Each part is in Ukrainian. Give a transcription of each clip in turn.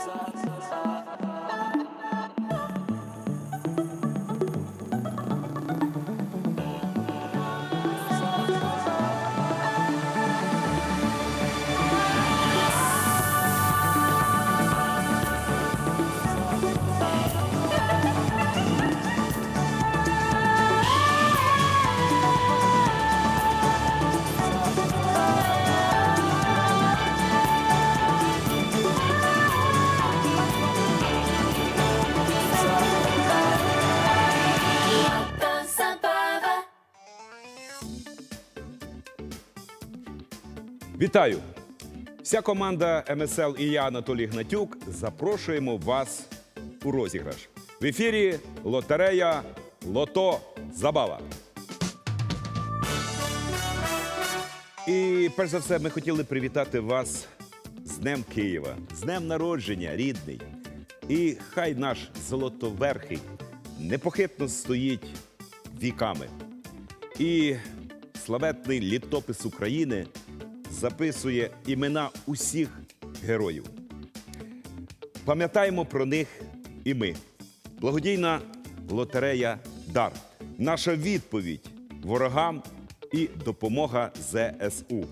sa sa sa Вітаю! Вся команда МСЛ і я, Анатолій Гнатюк, запрошуємо вас у розіграш. В ефірі лотерея Лото Забава. І перш за все, ми хотіли привітати вас з Днем Києва, з Днем народження, рідний. І хай наш золотоверхий непохитно стоїть віками. І славетний літопис України записує імена усіх героїв. Пам'ятаємо про них і ми. Благодійна лотерея Дар. Наша відповідь ворогам і допомога ЗСУ.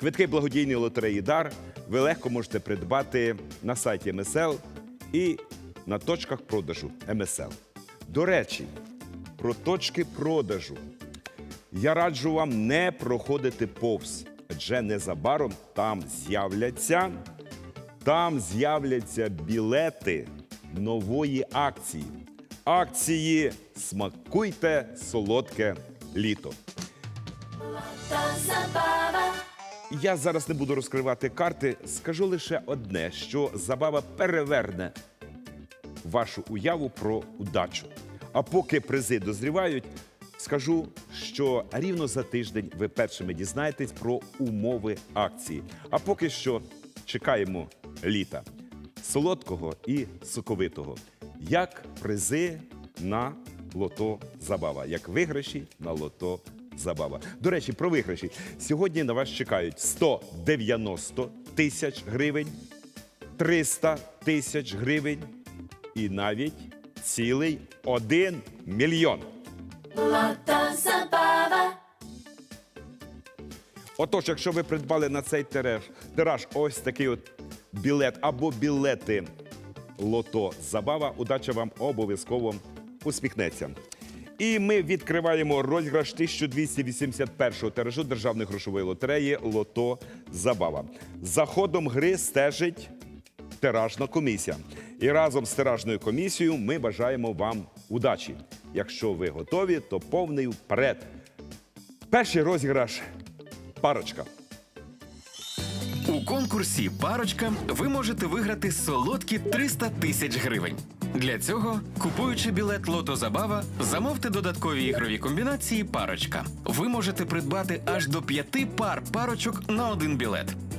Квитки благодійної лотереї Дар ви легко можете придбати на сайті МСЛ і на точках продажу МСЛ. До речі, про точки продажу. Я раджу вам не проходити повз, адже незабаром там з'являться, там з'являться білети нової акції. Акції Смакуйте солодке літо. Я зараз не буду розкривати карти. Скажу лише одне: що забава переверне вашу уяву про удачу. А поки призи дозрівають, скажу, що рівно за тиждень ви першими дізнаєтесь про умови акції. А поки що чекаємо літа солодкого і соковитого, як призи на лото забава, як виграші на лото забава. До речі, про виграші. Сьогодні на вас чекають 190 тисяч гривень, 300 тисяч гривень і навіть цілий 1 мільйон. Отож, якщо ви придбали на цей тираж, тираж ось такий от білет або білети лото забава, удача вам обов'язково усміхнеться. І ми відкриваємо розіграш 1281-го тиражу державної грошової лотереї Лото Забава. За ходом гри стежить тиражна комісія. І разом з тиражною комісією ми бажаємо вам удачі. Якщо ви готові, то повний вперед. Перший розіграш парочка. У конкурсі Парочка ви можете виграти солодкі 300 тисяч гривень. Для цього, купуючи білет Лото Забава, замовте додаткові ігрові комбінації Парочка. Ви можете придбати аж до п'яти пар парочок на один білет.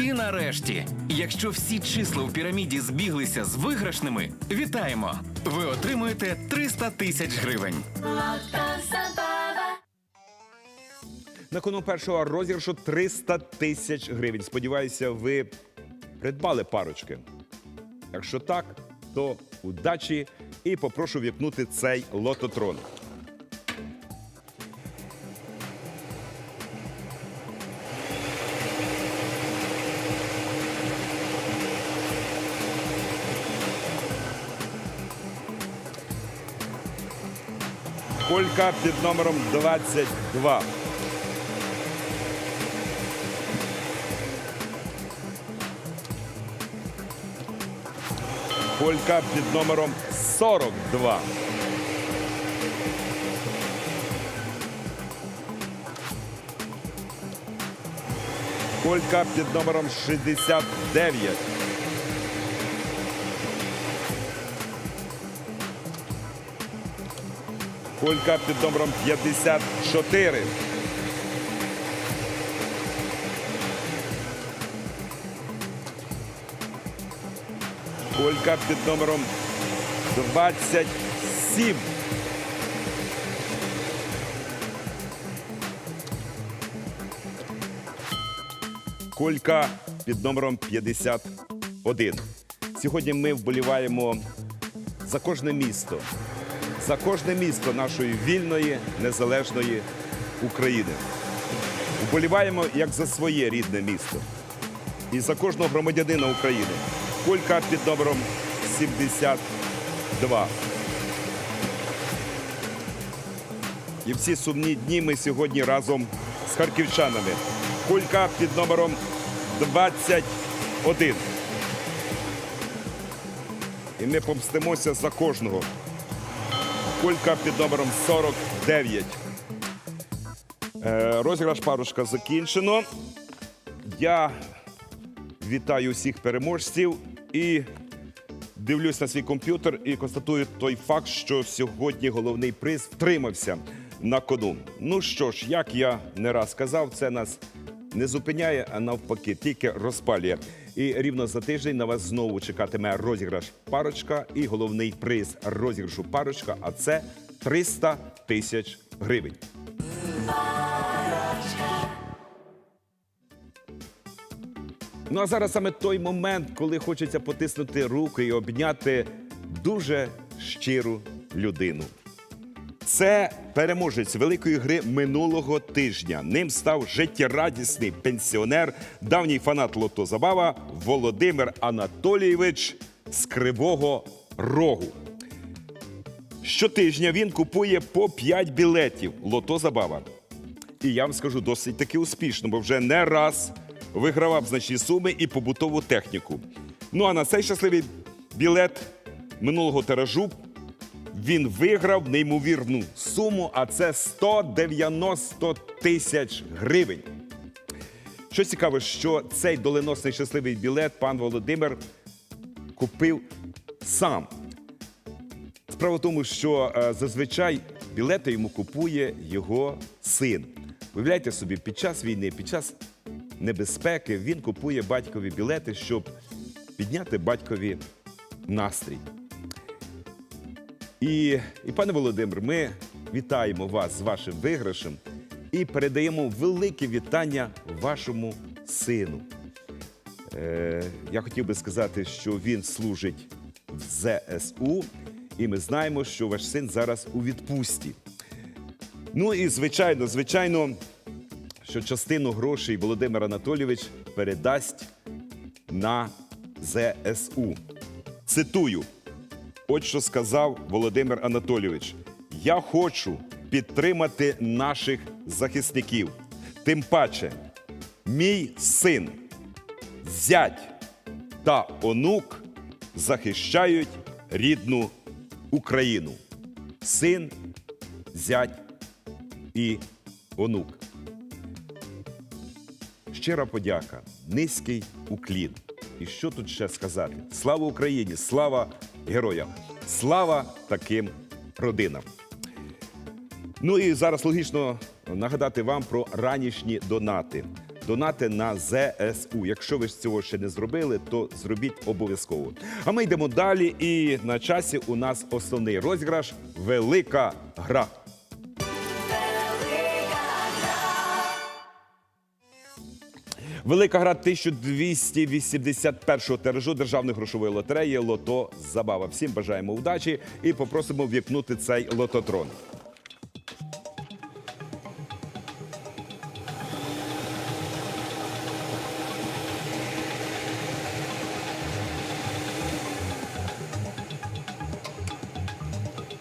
І нарешті, якщо всі числа у піраміді збіглися з виграшними, вітаємо! Ви отримуєте 300 тисяч гривень. На кону першого розіграшу 300 тисяч гривень. Сподіваюся, ви придбали парочки. Якщо так, то удачі і попрошу вікнути цей лототрон. Колька під номером 22. Колька під номером 42. Колька під номером 69. Кулька під номером 54. Кулька під номером 27. Кулька під номером 51. Сьогодні ми вболіваємо за кожне місто, за кожне місто нашої вільної, незалежної України. Вболіваємо як за своє рідне місто. І за кожного громадянина України. Кулька під номером 72. І всі сумні дні ми сьогодні разом з харківчанами. Кулька під номером 21. І ми помстимося за кожного. Кулька під номером 49. Е, розіграш парушка закінчено. Я вітаю всіх переможців і дивлюсь на свій комп'ютер і констатую той факт, що сьогодні головний приз втримався на кону. Ну що ж, як я не раз казав, це нас не зупиняє, а навпаки, тільки розпалює. І рівно за тиждень на вас знову чекатиме розіграш парочка і головний приз розіграшу парочка, а це 300 тисяч гривень. Ну а зараз саме той момент, коли хочеться потиснути руки і обняти дуже щиру людину. Це переможець великої гри минулого тижня. Ним став життєрадісний пенсіонер, давній фанат Лото Забава Володимир Анатолійович з Кривого Рогу. Щотижня він купує по 5 білетів Лото Забава. І я вам скажу досить таки успішно, бо вже не раз вигравав значні суми і побутову техніку. Ну а на цей щасливий білет минулого тиражу він виграв неймовірну суму, а це 190 тисяч гривень. Що цікаво, що цей доленосний щасливий білет пан Володимир купив сам. Справа в тому, що е, зазвичай білети йому купує його син. Уявляйте собі, під час війни, під час небезпеки він купує батькові білети, щоб підняти батькові настрій. І, і пане Володимир, ми вітаємо вас з вашим виграшем і передаємо велике вітання вашому сину. Е, я хотів би сказати, що він служить в ЗСУ, і ми знаємо, що ваш син зараз у відпустці. Ну і звичайно, звичайно, що частину грошей Володимир Анатолійович передасть на ЗСУ. Цитую. От що сказав Володимир Анатолійович: я хочу підтримати наших захисників. Тим паче, мій син, зять та онук захищають рідну Україну. Син, зять і онук. Щира подяка, низький уклін. І що тут ще сказати? Слава Україні! Слава героям! Слава таким родинам! Ну і зараз логічно нагадати вам про ранішні донати. Донати на ЗСУ. Якщо ви ж цього ще не зробили, то зробіть обов'язково. А ми йдемо далі. І на часі у нас основний розіграш Велика гра. Велика гра 1281-го тиражу державної грошової лотереї Лото Забава. Всім бажаємо удачі і попросимо ввікнути цей лототрон.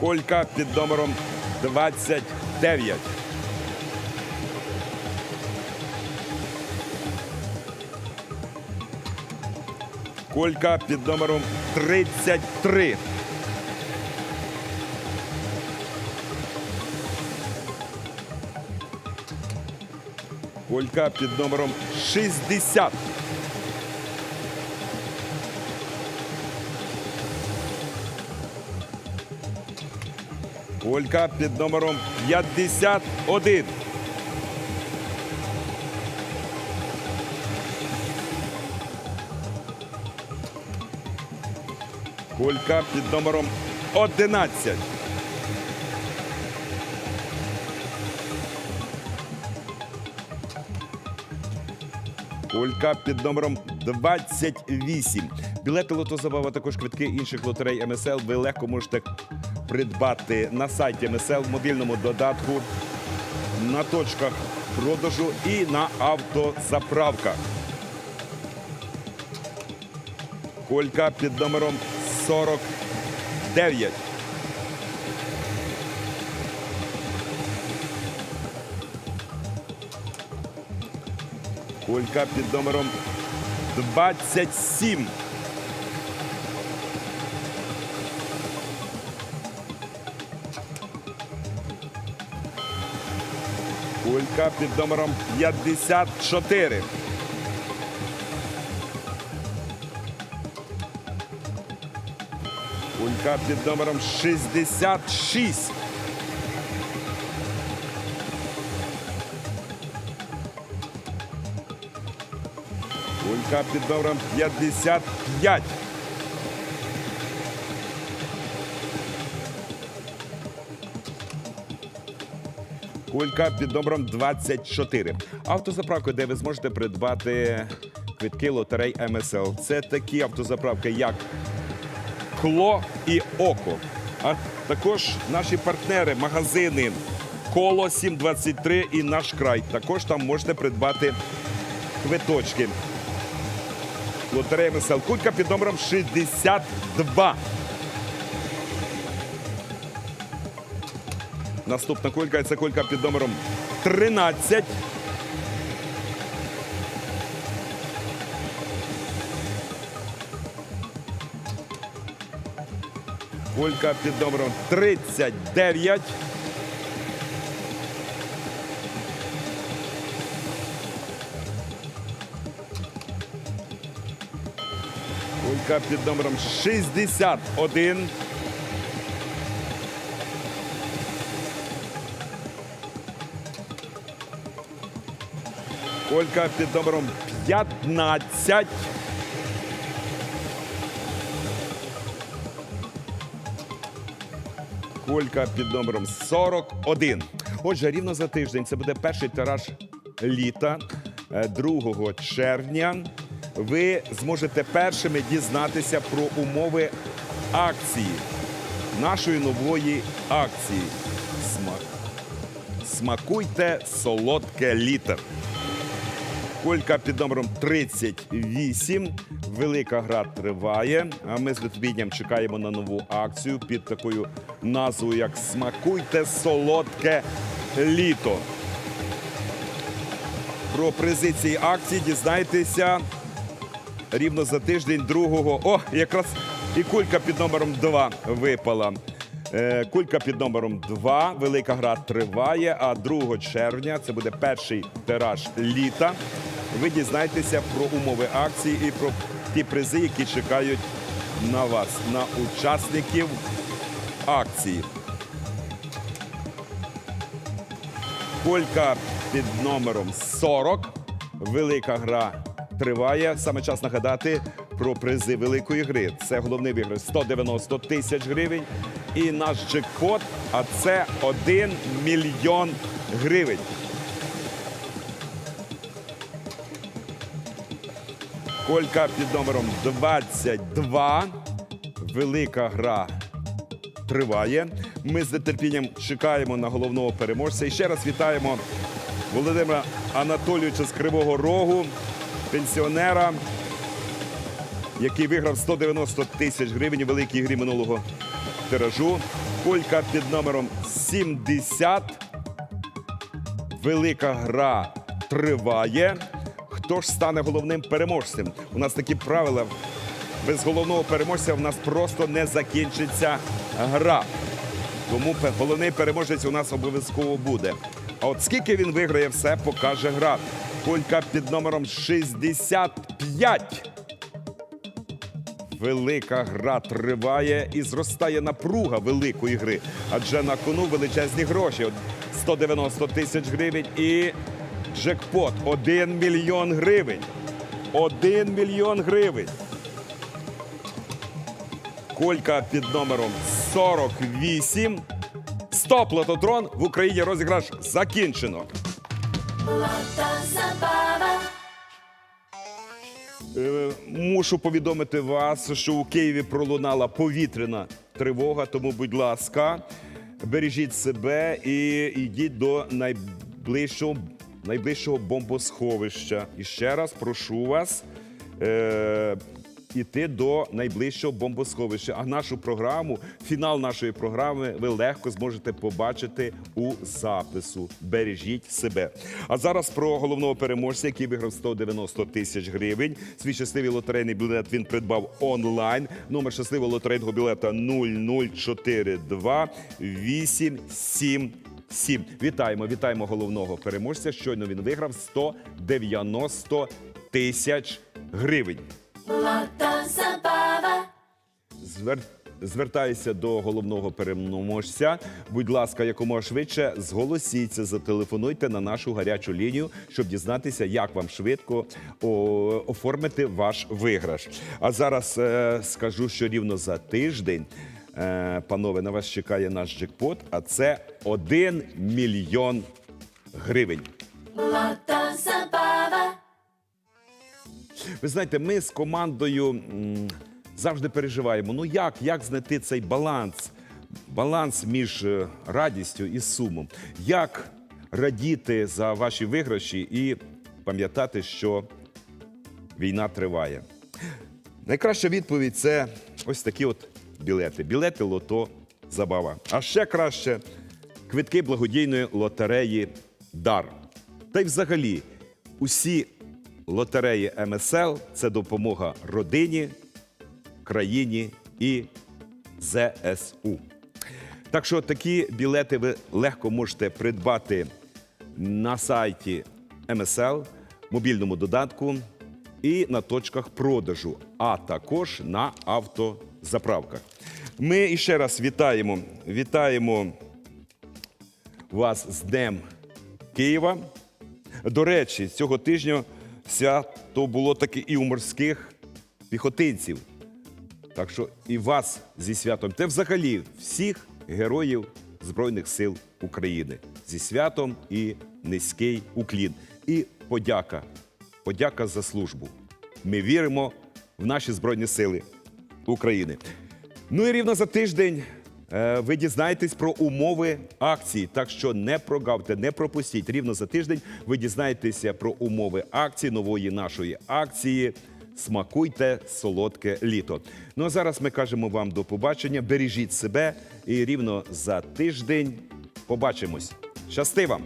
Колька під номером 29. Колька під номером 33. Колька під номером 60. Кулька під номером 51. Кулька під номером 11. Кулька під номером 28. Білети лотозабава, також квитки інших лотерей МСЛ ви легко можете придбати на сайті МСЛ в мобільному додатку, на точках продажу і на автозаправках. Колька під номером 49. Колька під номером 27. Кулька під номером 54. Кулька під номером 66. Кулька під номером 55. Кулька під номером 24. Автозаправка, де ви зможете придбати квитки лотерей МСЛ. Це такі автозаправки, як Кло і Око. А також наші партнери, магазини Коло 723 і наш край. Також там можете придбати квиточки. Лотерея МСЛ. Кулька під номером 62. Наступна кулька це кулька під номером 13. Кулька під номером 39. Кулька під номером 61. Колька під номером 15. Колька під номером 41. Отже, рівно за тиждень це буде перший тираж літа е, 2 червня. Ви зможете першими дізнатися про умови акції, нашої нової акції. Смак. Смакуйте солодке літо. Колька під номером 38. Велика гра триває. Ми з нетерпінням чекаємо на нову акцію під такою назвою, як Смакуйте солодке літо. Про призи цієї акції дізнайтеся рівно за тиждень другого. О, якраз і кулька під номером 2 випала. Е, Кулька під номером 2. Велика гра триває. А 2 червня це буде перший тираж літа. Ви дізнаєтеся про умови акції і про ті призи, які чекають на вас, на учасників акції. Колька під номером 40. Велика гра триває. Саме час нагадати про призи великої гри. Це головний виграш 190 тисяч гривень. І наш джекпот, а це 1 мільйон гривень. Колька під номером 22. Велика гра триває. Ми з нетерпінням чекаємо на головного переможця. І ще раз вітаємо Володимира Анатолійовича з Кривого Рогу, пенсіонера, який виграв 190 тисяч гривень у великій грі минулого тиражу. Колька під номером 70. Велика гра триває. Хто ж стане головним переможцем? У нас такі правила. Без головного переможця в нас просто не закінчиться гра. Тому головний переможець у нас обов'язково буде. А от скільки він виграє, все покаже гра. Колька під номером 65. Велика гра триває і зростає напруга великої гри. Адже на кону величезні гроші. От 190 тисяч гривень і джекпот 1 мільйон гривень. 1 мільйон гривень. Колька під номером 48. Стоп, лототрон в Україні розіграш закінчено. Е, Мушу повідомити вас, що у Києві пролунала повітряна тривога, тому, будь ласка, бережіть себе і йдіть до найближчого, найближчого бомбосховища. І ще раз прошу вас. Е- Іти до найближчого бомбосховища. А нашу програму, фінал нашої програми, ви легко зможете побачити у запису. Бережіть себе. А зараз про головного переможця, який виграв 190 тисяч гривень. Свій щасливий лотерейний білет він придбав онлайн. Номер щасливого лотерейного білета 0042 877. Вітаємо, вітаємо головного переможця. Щойно він виграв 190 тисяч гривень. Звер... Звертаюся до головного переможця. Будь ласка, якомога швидше зголосіться, зателефонуйте на нашу гарячу лінію, щоб дізнатися, як вам швидко оформити ваш виграш. А зараз е, скажу, що рівно за тиждень, панове, на вас чекає наш джекпот, а це 1 мільйон гривень. Ви знаєте, ми з командою завжди переживаємо. Ну як, як знайти цей баланс? Баланс між е, радістю і сумом. Як радіти за ваші виграші і пам'ятати, що війна триває? Найкраща відповідь це ось такі от білети. Білети лото забава. А ще краще квитки благодійної лотереї Дар. Та й взагалі, усі лотереї МСЛ це допомога родині, країні і ЗСУ. Так що такі білети ви легко можете придбати на сайті МСЛ, мобільному додатку і на точках продажу, а також на автозаправках. Ми іще раз вітаємо, вітаємо вас з Днем Києва. До речі, цього тижня свято було таке і у морських піхотинців. Так що і вас зі святом, та взагалі всіх героїв Збройних сил України зі святом і низький уклін. І подяка. Подяка за службу. Ми віримо в наші Збройні Сили України. Ну і рівно за тиждень е, ви дізнаєтесь про умови акції. Так що не прогавте, не пропустіть. Рівно за тиждень ви дізнаєтеся про умови акції, нової нашої акції. Смакуйте солодке літо. Ну а зараз ми кажемо вам до побачення. Бережіть себе і рівно за тиждень побачимось. Щасти вам!